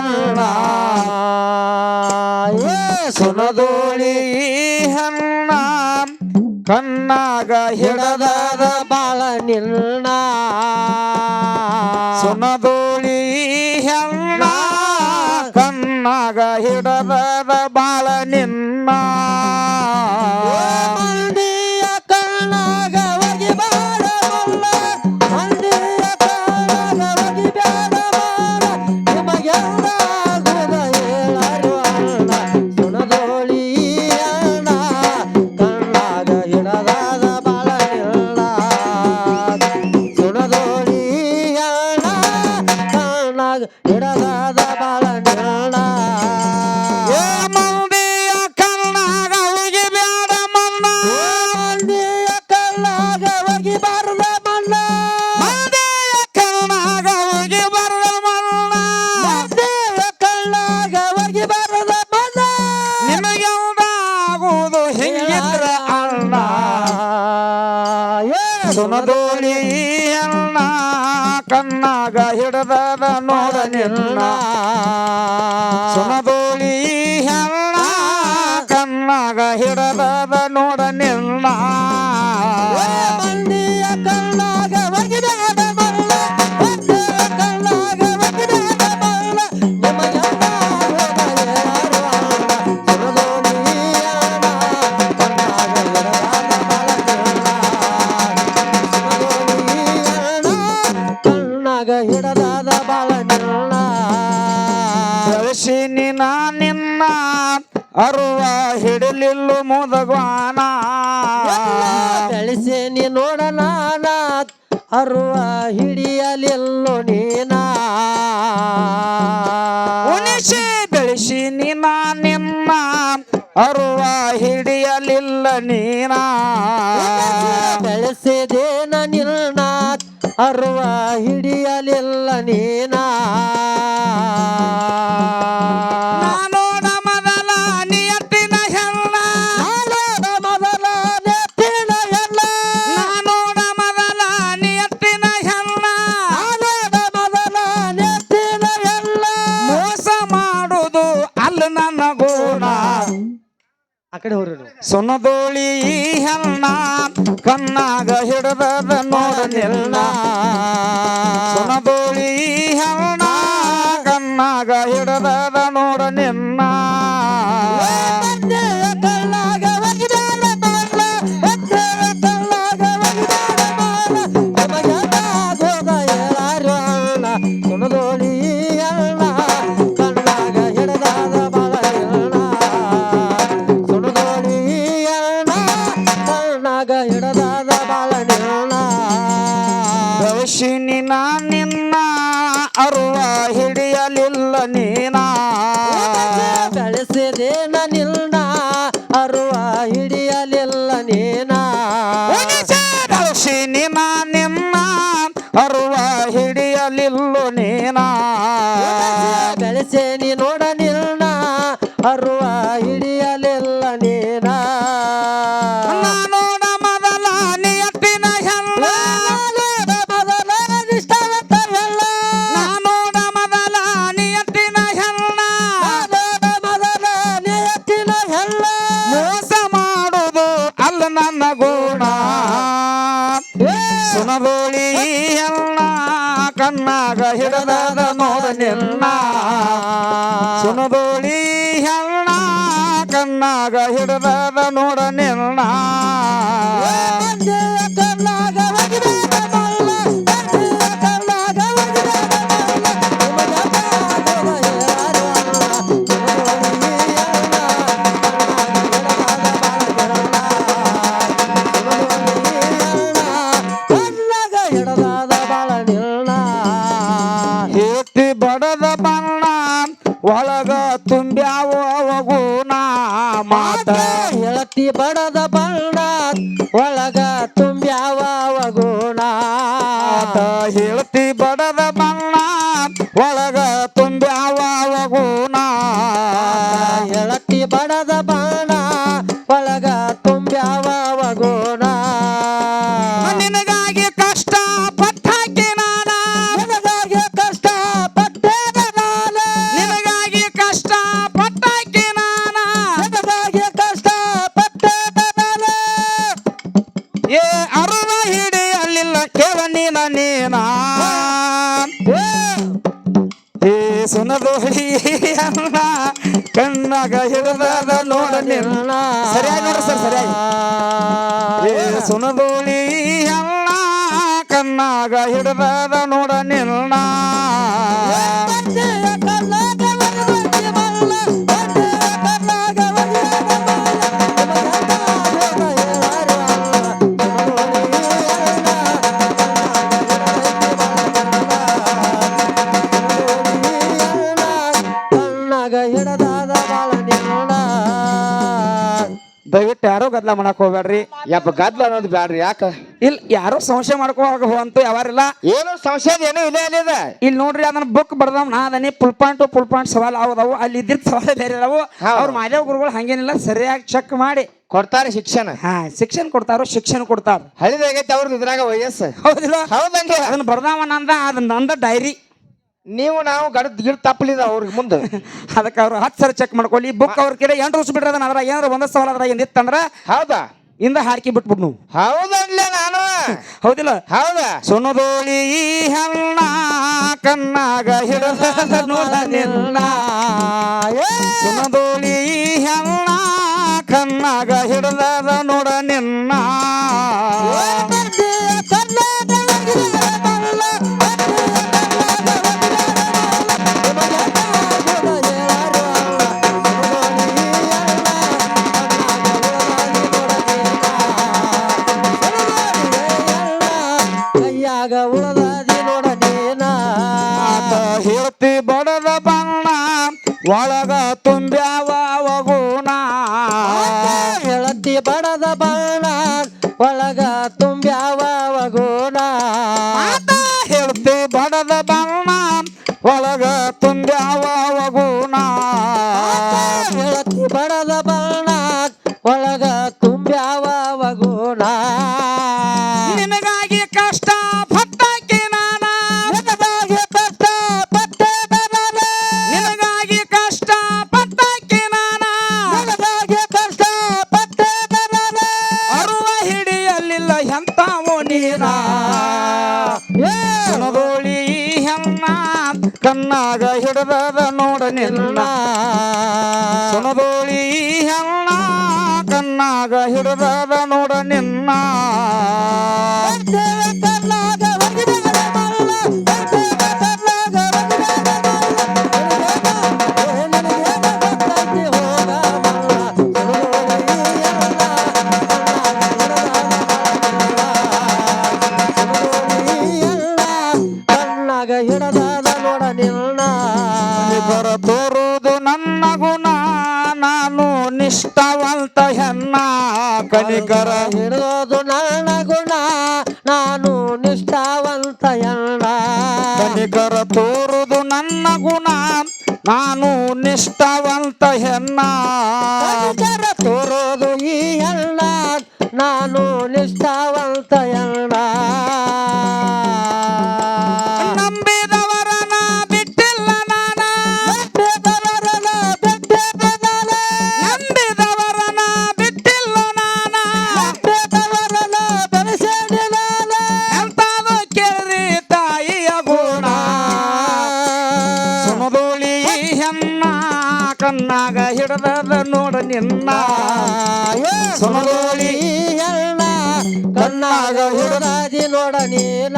ಅಣ್ಣ ಏ ಸುನದೋಳಿ ಹಣ್ಣ, ಕಣ್ಣಾಗ ಹಿಡದಾದ ಹಿಡದ ಬಾಳ ನಿನ್ನ ಸುನದೋಳಿ ಹೆಣ್ಣ, ಕಣ್ಣಾಗ ಹಿಡದಾದ ಬಾಳ ನಿನ್ನ. ಕಣ್ಣಾಗ ಹಿಡದಾದ ಬಾಳ ನಿಲ್ಲ ಕಣ್ಣಾಗ ಹಿಡದ ನೋಡ ನಿನ್ನ. ಸುನದೋಳಿ ಹೆಣ್ಣ ಕಣ್ಣಾಗ ಹಿಡದ ನೋಡ ನಿನ್ನ. ಬೆಳೆಸಿ ನಿನ್ನ ನಿನ್ನ ಅರುವ ಹಿಡಲಿಲ್ಲು ಮುದಗ್ವಾನ. ಬೆಳೆಸಿ ನೀ ನೋಡ ನಾನಾತ್ ಅರುವ ಹಿಡಿಯಲಿಲ್ಲು ನೀನಾ. ಉಣಿಸಿ ಬೆಳೆಸಿ ನಿನ್ನ ನಿನ್ನ ಅರುವ ಹಿಡಿಯಲಿಲ್ಲ ನೀನ. ಬೆಳೆಸಿದೇನ ನಿನ್ನ ಅರುವ ಹಿಡಿಯಲಿಲ್ಲ ನೀನ. ಕಡೆ ನೀವು. ಸುನದೋಳಿ ಹೆಣ್ಣ ಕಣ್ಣಾಗ ಹಿಡದ ನೋಡಲಿಲ್ಲ ಸುನದೋಳಿ ಹೆಣ್ಣ ಕಣ್ಣಾಗ ಬೆಳೆಸಿ ನಿನ್ನ ಅರುವ ಹಿಡಿಯಲಿಲ್ಲ ನೀನ. ಬೆಳೆಸಿದೇನ ನಿನ್ನ ಅರುವ ಹಿಡಿಯಲಿಲ್ಲ ನೀನ. ಬೆಳೆಸಿ ನಿನ್ನ ಅರುವ ಹಿಡಿಯಲಿಲ್ಲ ನೀನ. ಬೆಳೆಸೇನಿ ನೋಡ ನಿನ್ನ ಅರುವ ಕಣ್ಣಾಗ ಹಿಡದ ನೋಡ ನಿನ್ನ. ಸುನದೋಳಿ ಹೆಣ್ಣ ಕಣ್ಣಾಗ ಹಿಡದ ನೋಡ ನಿನ್ನ. ಹೇಳತಿ ಬಡದ ಬಣ್ಣ ಒಳಗ ತುಂಬ್ಯಾವ ಕಣ್ಣಾಗ ಹಿಡಿದ ನೋಡ ನಿನ್ನ ಸರಿಯಾಗಿ ನೋಡ್ರಿ ಸರ್ ಸರಿಯಾಗಿ. ಸುನದೋಳಿ ಅಲ್ಲ ಕಣ್ಣಾಗ ಹಿಡಿದ ನೋಡ ನಿನ್ನ ಗದ್ಲ ಮಾಡಕ್ ಹೋಗ್ಬೇಡ್ರಿ. ಯಪ್ಪ ಗದ್ಲ ಅನ್ನೋದು ಬ್ಯಾಡ್ರಿ ಯಾಕ? ಇಲ್ಲ ಯಾರು ಸಂಶಯ ಮಾಡ್ಕೋವಾಗ ಹೋಗಂತೂ ಯಾವಾರಿಲ್ಲ. ಏನು ಸಂಶಯ ಏನೂ ಇಲ್ಲ ಅಲ್ಲಿದ ಇಲ್ಲಿ ನೋಡ್ರಿ ಅದನ್ನ ಬುಕ್ ಬರ್ದಾವ್ ನಾ ಅದನ್ನೇ ಫುಲ್ ಪಾಯಿಂಟ್ ಫುಲ್ ಪಾಯಿಂಟ್ ಸವಾಲ್ ಅವದವು ಅಲ್ಲಿ ಇದ್ದಿದ್ದ ಸವಾಲ್ ಬೇರೆ ಅದಾವು ಹೌದು. ಅವ್ರ ಮಾದೇವ್ ಗುರುಗಳು ಹಂಗೇನಿಲ್ಲ ಸರಿಯಾಗಿ ಚೆಕ್ ಮಾಡಿ. ಕೊಡ್ತಾರೆ ಶಿಕ್ಷಣ. ಹಾ ಶಿಕ್ಷಣ ಕೊಡ್ತಾರೋ ಶಿಕ್ಷಣ ಕೊಡ್ತಾರ. ಹಳಿದಾಗೈತೆ ಅವ್ರದ್ದು ಇದ್ರಾಗ ವಯಸ್ಸು. ಹೌದಿಲ್ಲ? ಹೌದಂಗೆ. ಅದನ್ನ ಬರ್ದಾವ ನಂದ ಅದನ್ನ ನಂದ ಡೈರಿ ನೀವು ನಾವು ಗಡದ್ ಗಿಡ ತಪ್ಪಲಿದ ಅವ್ರಿಗೆ ಮುಂದೆ. ಅದಕ್ಕೆ ಅವ್ರು ಹತ್ತು ಸರಿ ಚೆಕ್ ಮಾಡ್ಕೊಳ್ಳಿ. ಬುಕ್ ಅವ್ರ ಕಡೆ ಎಂಟು ವರ್ಷ ಬಿಡ್ರಿ ಅದನ್ನ ಅದ್ರಾಗ ಏನಾರ ಒಂದ ಸವಾಲ್ ಏನು ಏನಿತ್ತಂದ್ರ ಹೌದಾ? ಇಂದ ಹಾಕಿ ಬಿಟ್ಬಿಟ್ಟು ನೀವು ಹೌದಲ್ಲ ನಾನು? ಹೌದಿಲ್ಲ? ಹೌದಾ? ಸುನದೋಳಿ ಹಣ್ಣ ಕಣ್ಣಾಗ ಹಿಡಿದ ನೋಡ ನಿನ್ನ. ಸುನದೋಳಿ ಹಣ್ಣ ಕಣ್ಣಾಗ ಹಿಡಿದ ನೋಡ ನಿನ್ನ. ಒಳಗ ತುಂಬ್ಯಾವ ಗುಣ ಹೇಳತಿ ಬಡದ ಬಾಣ ಹಿಡಿದದ ನೋಡ ನಿನ್ನ. ಸುಣದೋಳಿ ಹೆಣ್ಣ ಕಣ್ಣಾಗ ಹಿಡದಾದ ನೋಡ ನಿನ್ನ. ಕನಿಕರ ಹಿಡಿದೋದು ನನ್ನ ಗುಣ ನಾನು ನಿಷ್ಠಾವಂತ ಎಣ್ಣ ಕನಿಕರ ತೋರುದು ನನ್ನ ಗುಣ ನಾನು ನಿಷ್ಠಾವಂತ ಹೆಣ್ಣ. ತೋರೋದು ಈ ಎಲ್ಲ ನಾನು ನಿಷ್ಠಾವಂತ ಎಣ್ಣ ನಿನ್ನ ಸುಮದೋಳಿ ಎಣ್ಣ ಕಣ್ಣಾಗ ಹಿಡದಾದಿ ನೋಡ ನೀನ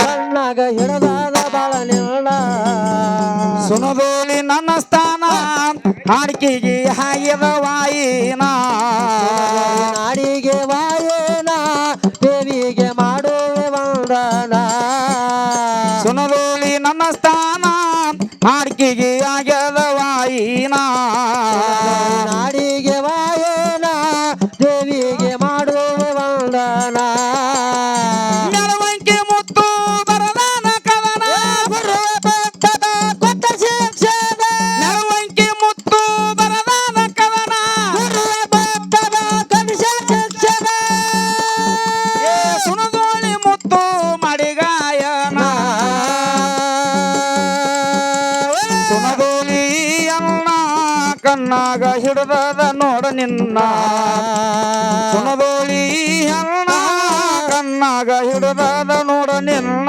ಕಣ್ಣಾಗ ಹಿಡದಾದ ಬಾಳ ನಿನ್ನ ಸ್ಥಾನ. ಹಾಡಿಕೆಗೆ ಹಾಯ್ಯದ ವಾಯಿನ. ನಾಡಿಗೆ ವಾಯೇನ ಹಿಡದದ ನೋಡ ನಿನ್ನ. ಸುನದೋಳಿ ಅಣ್ಣ ಕಣ್ಣಾಗ ಹಿಡದದ ನೋಡ ನಿನ್ನ.